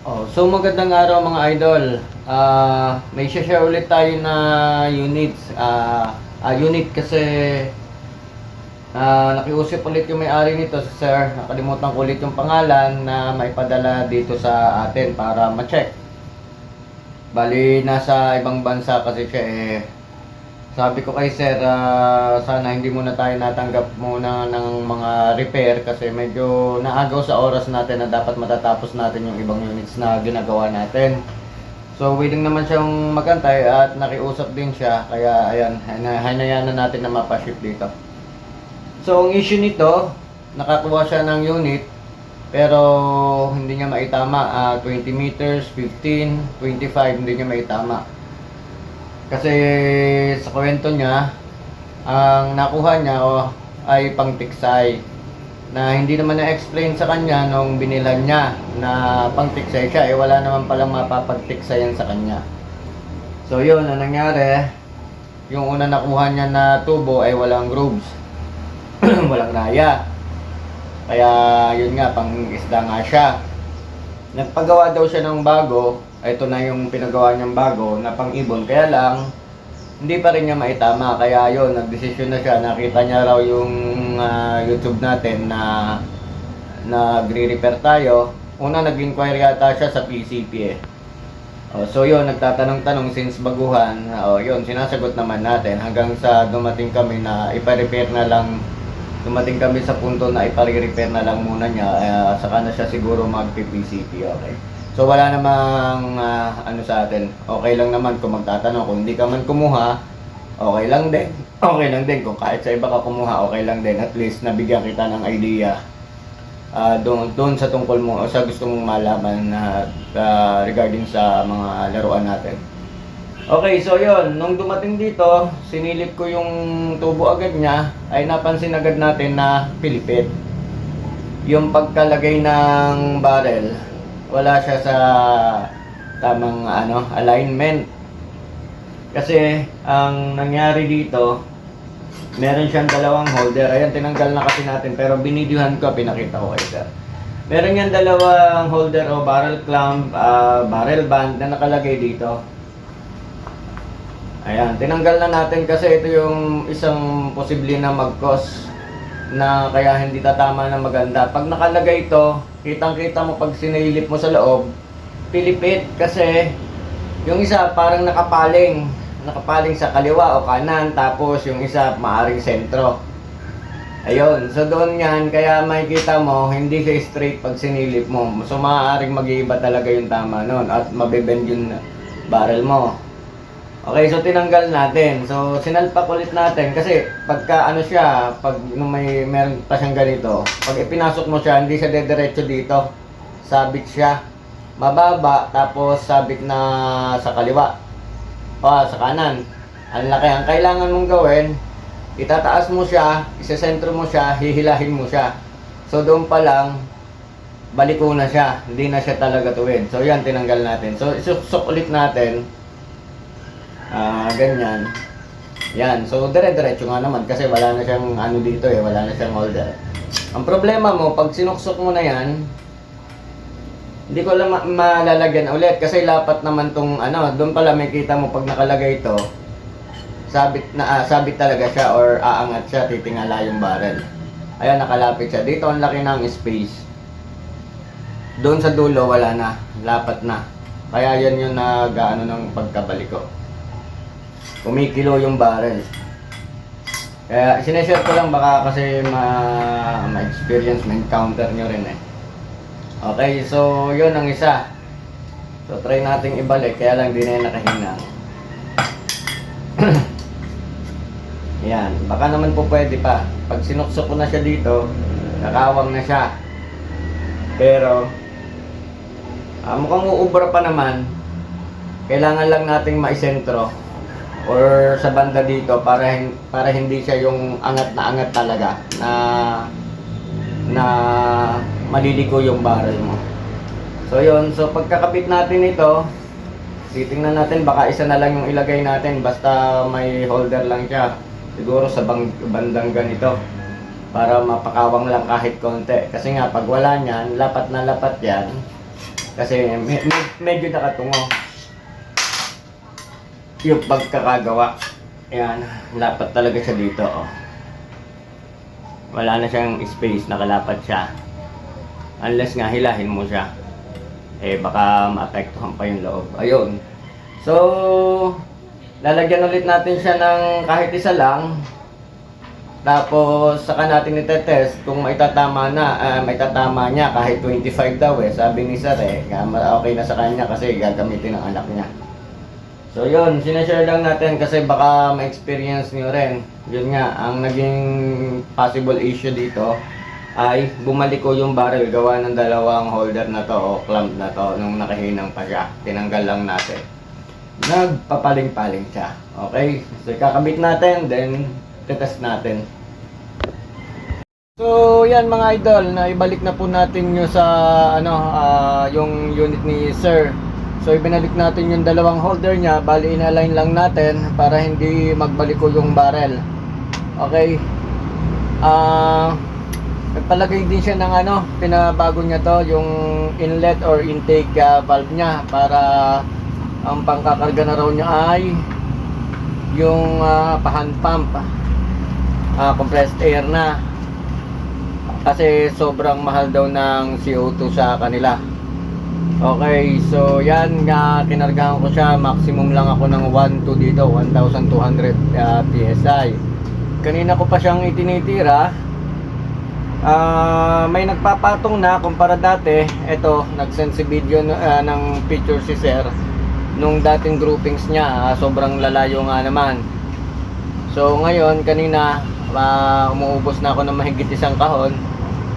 Oh, so magandang araw mga idol. Ah, may share ulit tayo na units. Ah, ah, unit kasi ah, nakiusap ulit yung may-ari nito si Sir. Nakalimutan ko ulit yung pangalan na maipadala dito sa atin para ma-check. Bali, nasa ibang bansa kasi siya eh. Sabi ko kay Sir, ah, sana hindi muna tayo natanggap muna ng mga repair kasi medyo naagaw sa oras natin na dapat matatapos natin yung ibang units na ginagawa natin. So, willing naman siyang magantay at nakiusap din siya. Kaya, ayan, hina- hinayaan na natin na mapaship dito. So, ang issue nito, nakakuha siya ng unit, pero hindi niya maitama. Ah, 20 meters, 15, 25, hindi niya maitama. Kasi sa kwento niya, ang nakuha niya oh, ay pangtiksay na hindi naman na-explain sa kanya nung binilan niya na pangtiksay siya eh wala naman palang mapapagtiksayan sa kanya. So yun, ang nangyari, yung una nakuha niya na tubo ay walang grooves. walang raya. Kaya yun nga, pang isda nga siya. Nagpagawa daw siya ng bago, ito na yung pinagawa niyang bago na pang ibon. Kaya lang, hindi pa rin niya maitama. Kaya yun, nagdesisyon na siya. Nakita niya raw yung ah, YouTube natin na nagre-repair tayo. Una, nag-inquire yata siya sa PCP eh. Oh, so yun, nagtatanong-tanong since baguhan. Oh, yun, sinasagot naman natin hanggang sa dumating kami na ipa-repair na lang dumating kami sa punto na ipare-repair na lang muna niya eh, saka na siya siguro mag-PCP okay so wala namang ah, ano sa atin. Okay lang naman kung magtatanong. Kung hindi ka man kumuha okay lang din. Okay lang din. Kung kahit sa iba ka kumuha okay lang din. At least nabigyan kita ng idea ah doon doon sa tungkol mo o sa gusto mong malaman na ah, regarding sa mga laruan natin. Okay, so yon nung dumating dito, sinilip ko yung tubo agad niya, ay napansin agad natin na pilipit. Yung pagkalagay ng barrel, wala siya sa tamang ano, alignment. Kasi ang nangyari dito, meron siyang dalawang holder. Ayan, tinanggal na kasi natin, pero binidyohan ko, pinakita ko kay sir. Meron yan dalawang holder o barrel clamp, ah, barrel band na nakalagay dito. Ayan, tinanggal na natin kasi ito yung isang posible na mag-cause na kaya hindi tatama na maganda. Pag nakalagay ito, kitang-kita mo pag sinilip mo sa loob, pilipit kasi yung isa parang nakapaling, nakapaling sa kaliwa o kanan, tapos yung isa maaring sentro. Ayun, so doon yan, kaya makikita mo, hindi siya straight pag sinilip mo. So maaaring mag-iiba talaga yung tama nun at mabibend yung barrel mo. Okay, so tinanggal natin. So sinalpak ulit natin kasi pagka ano siya, pag may meron pa siyang ganito, pag ipinasok mo siya, hindi siya dediretso dito. Sabit siya. Mababa tapos sabit na sa kaliwa. O sa kanan. Ang laki ang kailangan mong gawin, itataas mo siya, isesentro mo siya, hihilahin mo siya. So doon pa lang, baliko na siya. Hindi na siya talaga tuwid. So yan, tinanggal natin. So isusok ulit natin. Ah, ganyan. Yan. So, dire-diretso nga naman kasi wala na siyang ano dito eh, wala na siyang holder. Ang problema mo, pag sinuksok mo na yan, hindi ko ma- malalagyan ulit kasi lapat naman tong ano, doon pala may kita mo pag nakalagay ito, sabit na ah, sabit talaga siya or aangat siya, titingala yung barrel. Ayan, nakalapit siya. Dito ang laki ng space. Doon sa dulo, wala na. Lapat na. Kaya yan yung nag-ano ng pagkabalik ko kumikilo yung barrel. Kaya sineshare ko lang baka kasi ma- ma-experience, ma-encounter nyo rin eh. Okay, so yun ang isa. So try nating ibalik, kaya lang di na yan nakahina. Yan, baka naman po pwede pa. Pag sinuksok ko na siya dito, nakawang na siya. Pero, ah, mukhang uubra pa naman. Kailangan lang nating maisentro or sa banda dito para para hindi siya yung angat na angat talaga na na maliliko yung barrel mo. So yun, so pagkakabit natin ito, titingnan natin baka isa na lang yung ilagay natin basta may holder lang siya. Siguro sa bang, bandang ganito para mapakawang lang kahit konti. Kasi nga pag wala niyan, lapat na lapat yan. Kasi me- me- medyo nakatungo. Yung pagkakagawa. Ayan, lapat talaga siya dito. Oh. Wala na siyang space, nakalapat siya. Unless nga hilahin mo siya. Eh baka maapektuhan pa yung loob. Ayun. So, lalagyan ulit natin siya ng kahit isa lang. Tapos, saka natin itetest kung maitatama na, ah, maitatama niya kahit 25 daw eh. Sabi ni Sir eh, okay na sa kanya kasi gagamitin ng anak niya. So yun, sinashare lang natin kasi baka ma-experience niyo rin. Yun nga, ang naging possible issue dito ay bumalik ko yung barrel gawa ng dalawang holder na to o clamp na to nung nakahinang pa siya. Tinanggal lang natin. Nagpapaling-paling siya. Okay? So kakabit natin, then tetest natin. So yan mga idol, na ibalik na po natin yung sa ano ah, yung unit ni Sir. So ibinalik natin yung dalawang holder niya, bali inalign lang natin para hindi magbalik ko yung barrel. Okay. Ah nagpalagay din siya ng ano, pinabago niya to yung inlet or intake ah, valve niya para ang pangkakarga na raw niya ay yung ah, pa-hand pump. Ah, compressed air na kasi sobrang mahal daw ng CO2 sa kanila. Okay, so yan nga kinargahan ko siya, maximum lang ako ng 1 to dito, 1200 uh, PSI. Kanina ko pa siyang itinitira. Ah, may nagpapatong na kumpara dati. Ito, nag-send si video uh, ng picture si Sir nung dating groupings niya, ah, sobrang lalayo nga naman. So ngayon, kanina, uh, umuubos na ako ng mahigit isang kahon.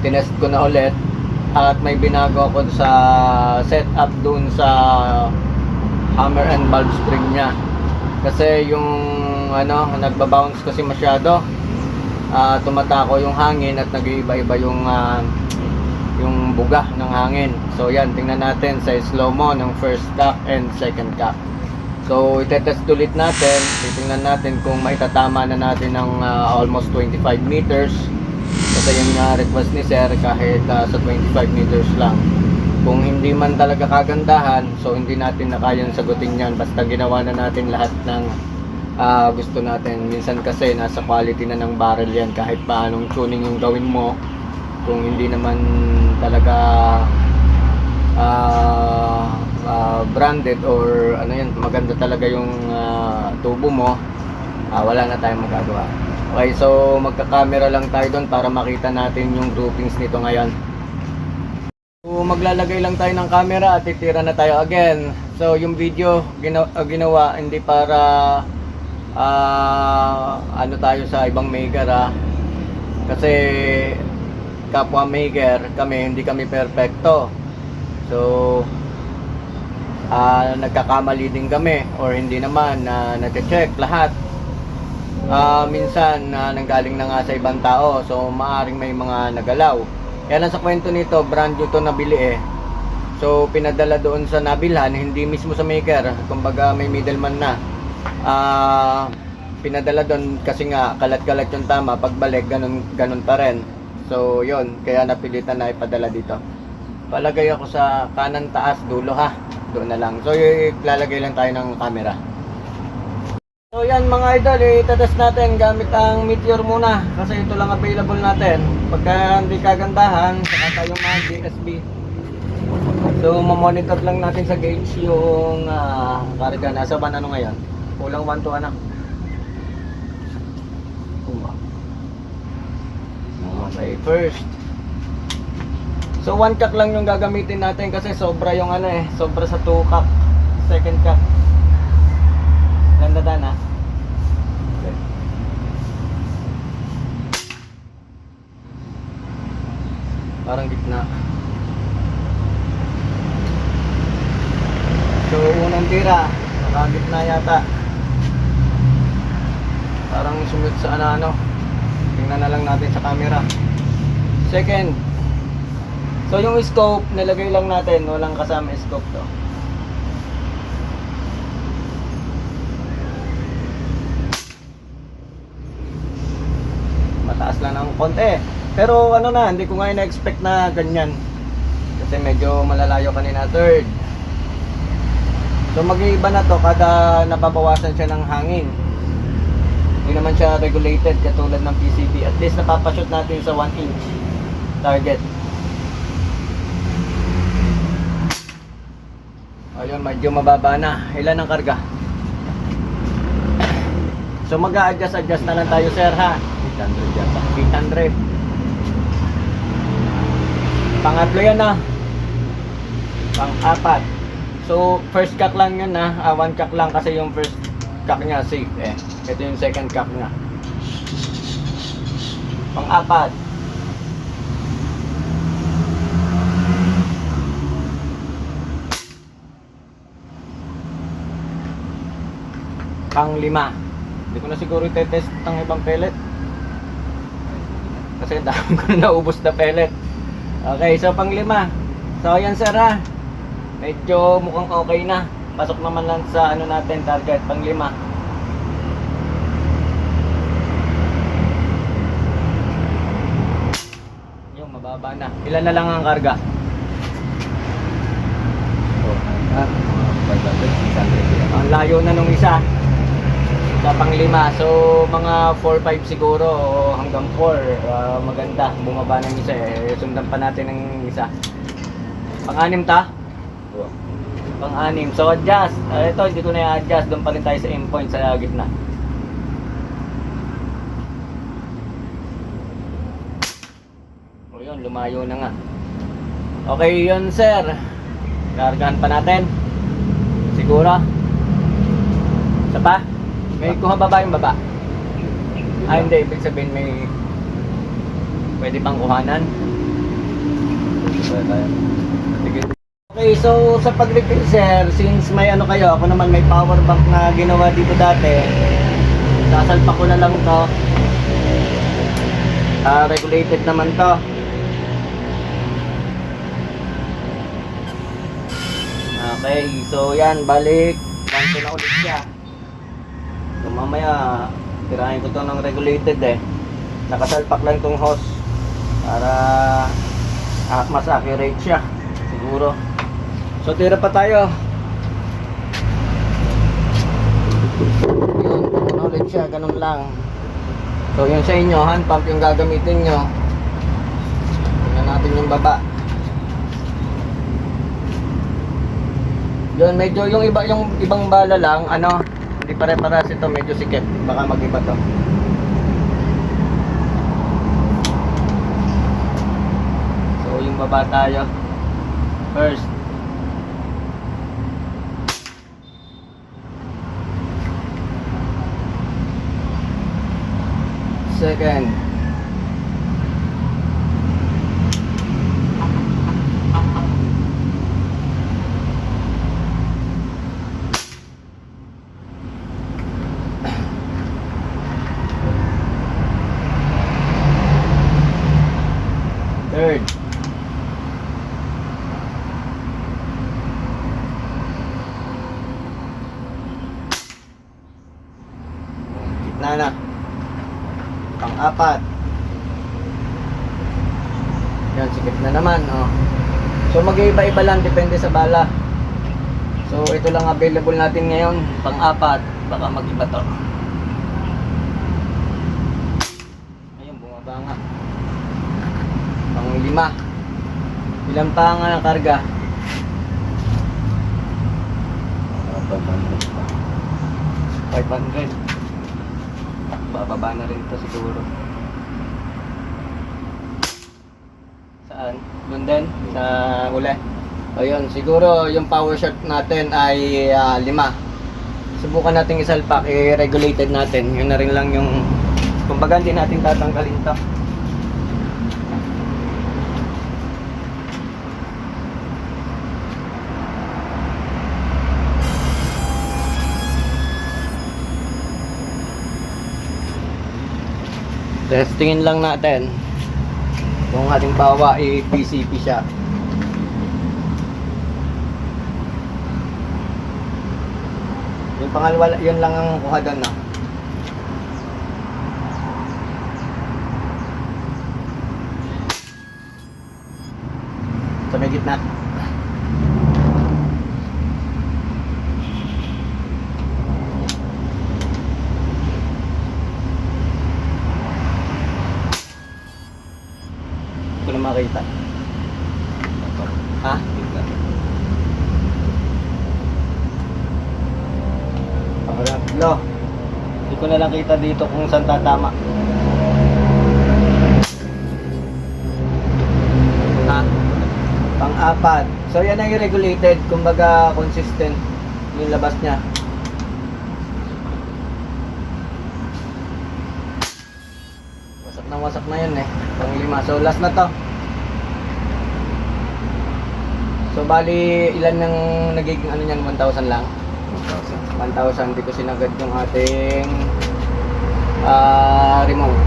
Tinest ko na ulit at may binago ako sa setup dun sa hammer and valve spring niya. Kasi yung ano, nagba-bounce kasi masyado. Ah, tumatako yung hangin at nag-iiba-iba yung ah, yung buga ng hangin. So yan, tingnan natin sa slow mo ng first cock and second cock. So, itetest ulit natin. Titingnan natin kung maitatama na natin ng ah, almost 25 meters. Kasi yung nga request ni Sir kahit ah, sa 25 meters lang. Kung hindi man talaga kagandahan, so hindi natin na kayang sagutin yan. Basta ginawa na natin lahat ng ah, gusto natin. Minsan kasi nasa quality na ng barrel yan kahit paanong tuning yung gawin mo. Kung hindi naman talaga ah ah, branded or ano yan, maganda talaga yung ah, tubo mo, ah, wala na tayong magagawa. Okay, so magka-camera lang tayo doon para makita natin yung groupings nito ngayon. So maglalagay lang tayo ng camera at titira na tayo again. So yung video gina- ah, ginawa hindi para ah, ano tayo sa ibang maker ah. Kasi kapwa maker kami hindi kami perfecto. So ah nagkakamali din kami or hindi naman na nag-check lahat. Ah minsan na nanggaling na nga sa ibang tao so maaring may mga nagalaw. Kaya lang sa kwento nito, brand new to nabili eh. So pinadala doon sa nabilhan, hindi mismo sa maker, kumbaga may middleman na. Ah pinadala doon kasi nga kalat-kalat yung tama, pagbalik ganun ganun pa rin. So yon, kaya napilitan na ipadala dito. Palagay ako sa kanan taas dulo ha. Doon na lang. So ilalagay lang tayo ng camera. So yan mga idol, itetest natin gamit ang Meteor muna kasi ito lang available natin. Pagka hindi kagandahan, saka tayo mag DSB. So mamonitor lang natin sa gauge yung ah, karga. Nasa ban ano ngayon? Kulang 1 to anak. Okay, first. So one cock lang yung gagamitin natin kasi sobra yung ano eh, sobra sa two cock. Second cock. Ganda na. Okay. Parang gitna. So unang tira, nakagitna yata. Parang sumit sa ano ano. Tingnan na lang natin sa camera. Second, So yung scope, nilagay lang natin, walang kasama scope to. Lang ng konti. Pero ano na, hindi ko nga na-expect na ganyan. Kasi medyo malalayo kanina third. So mag-iiba na to kada nababawasan siya ng hangin. Hindi naman siya regulated katulad ng PCB. At least napapashoot natin sa 1 inch target. Ayun, medyo mababa na. Ilan ang karga? So mag-a-adjust adjust na lang tayo sir ha. 800 yata. 800. Pangatlo yan na. Pang-apat. So, first cock lang yun na. Ah, one cock lang kasi yung first cock niya safe eh. Ito yung second cock niya. Pang-apat. Pang-lima. Hindi ko na siguro itetest ng ibang pellet. Kasi dami ko na naubos na pellet. Okay, so pang lima. So ayan sir ha. Medyo mukhang okay na. Pasok naman lang sa ano natin target pang lima. Yung mababa na. Ilan na lang ang karga? Oh, mga 500, 600 yata. Ang layo na nung isa. Sa pang lima. So mga 4-5 siguro hanggang 4. ah, maganda. Bumaba ng isa eh. Sundan pa natin ng isa. Pang-anim ta? Pang-anim. So adjust. Ah, ito hindi ko na i-adjust. Doon pa rin tayo sa endpoint sa gitna. O yun, lumayo na nga. Okay yun sir. Kargahan pa natin. Siguro. Isa pa? May kuha baba yung baba. Ah hindi, ibig sabihin may pwede pang kuhanan. Okay, so sa pag-refill sir, since may ano kayo, ako naman may power bank na ginawa dito dati. Sasalpa ko na lang to. Ah, regulated naman to. Okay, so yan, balik. Ganto na ulit siya. So mamaya, tirahin ko to ng regulated eh. Nakasalpak lang tong hose para ah, mas accurate siya siguro. So tira pa tayo. Yun puno ulit siya ganun lang. So yun sa inyo hand pump yung gagamitin nyo. Tingnan natin yung baba. Yun medyo yung iba yung ibang bala lang ano hindi pare-paras ito medyo sikip baka mag-iba to So yung baba tayo. First. Second. Third. Gitna na. Pang-apat. Yan, sikip na naman. Oh. So mag-iiba-iba lang, depende sa bala. So ito lang available natin ngayon. Pang-apat. Baka mag-iba to. Ayun, bumaba nga. Pang-lima. Ilan pa nga ang karga? Mga 500 pa. 500. Bababa na rin ito siguro. Saan? Din? Sa uli? Ayun, siguro yung power shot natin ay ah, lima. Subukan natin isalpak, i-regulated natin. Yun na rin lang yung, kumbaga hindi natin tatanggalin to. Testingin lang natin kung halimbawa i-PCP siya. Yung pangalawa, yun lang ang kuha doon na. Sa may gitna. Makita. Ha? Lo, hindi ko na lang kita dito kung saan tatama. Ha? Pang-apat. So yan ay regulated, kumbaga consistent yung labas niya. Wasak na wasak na yun eh. Pang lima. So last na to. So bali ilan yung nagiging ano niyan 1,000 lang? 1,000 di ko sinagad yung ating ah, remote.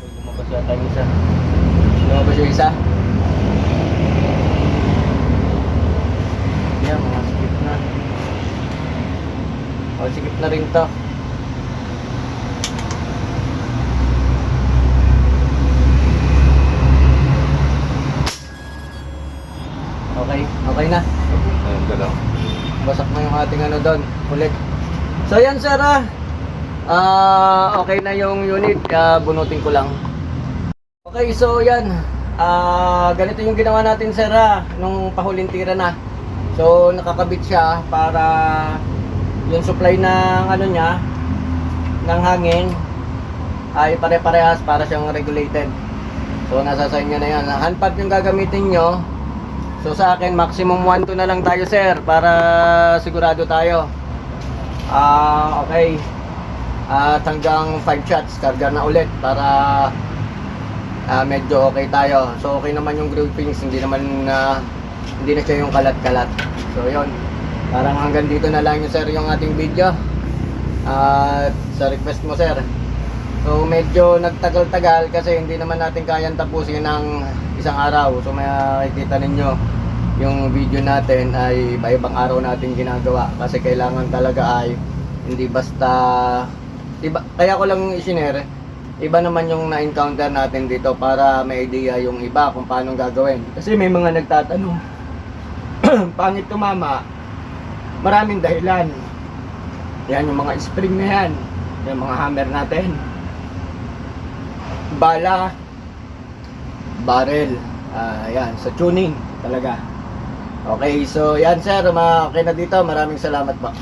Uy, Lumabas yata yung isa. Lumabas yung isa. Yan, mga skip na. O, skip na rin to. Okay, okay na. Ayun, galaw. Basak na yung ating ano doon, ulit. So yan sir ah. Ah, okay na yung unit, ah, bunutin ko lang. Okay, so yan. Ah, ganito yung ginawa natin sir ah, nung pahuling tira na. So nakakabit siya para yung supply ng ano niya ng hangin ay pare-parehas para siyang regulated. So nasa sa inyo na yan. Hand pump yung gagamitin nyo. So sa akin maximum 1 to na lang tayo sir para sigurado tayo. Ah, okay. At hanggang 5 shots karga na ulit para ah, medyo okay tayo. So okay naman yung groupings, hindi naman na hindi na siya yung kalat-kalat. So yon. Parang hanggang dito na lang yung sir yung ating video. At sa request mo sir. So medyo nagtagal-tagal kasi hindi naman natin kayang tapusin ng isang araw. So makikita ninyo yung video natin ay iba-ibang araw natin ginagawa. Kasi kailangan talaga ay hindi basta iba, kaya ko lang isinere iba naman yung na-encounter natin dito para may idea yung iba kung paano gagawin. Kasi may mga nagtatanong pangit tumama maraming dahilan. Yan yung mga spring na yan. Yung mga hammer natin. Bala barrel. Ah yan sa tuning talaga. Okay so yan sir ma okay na dito. Maraming salamat po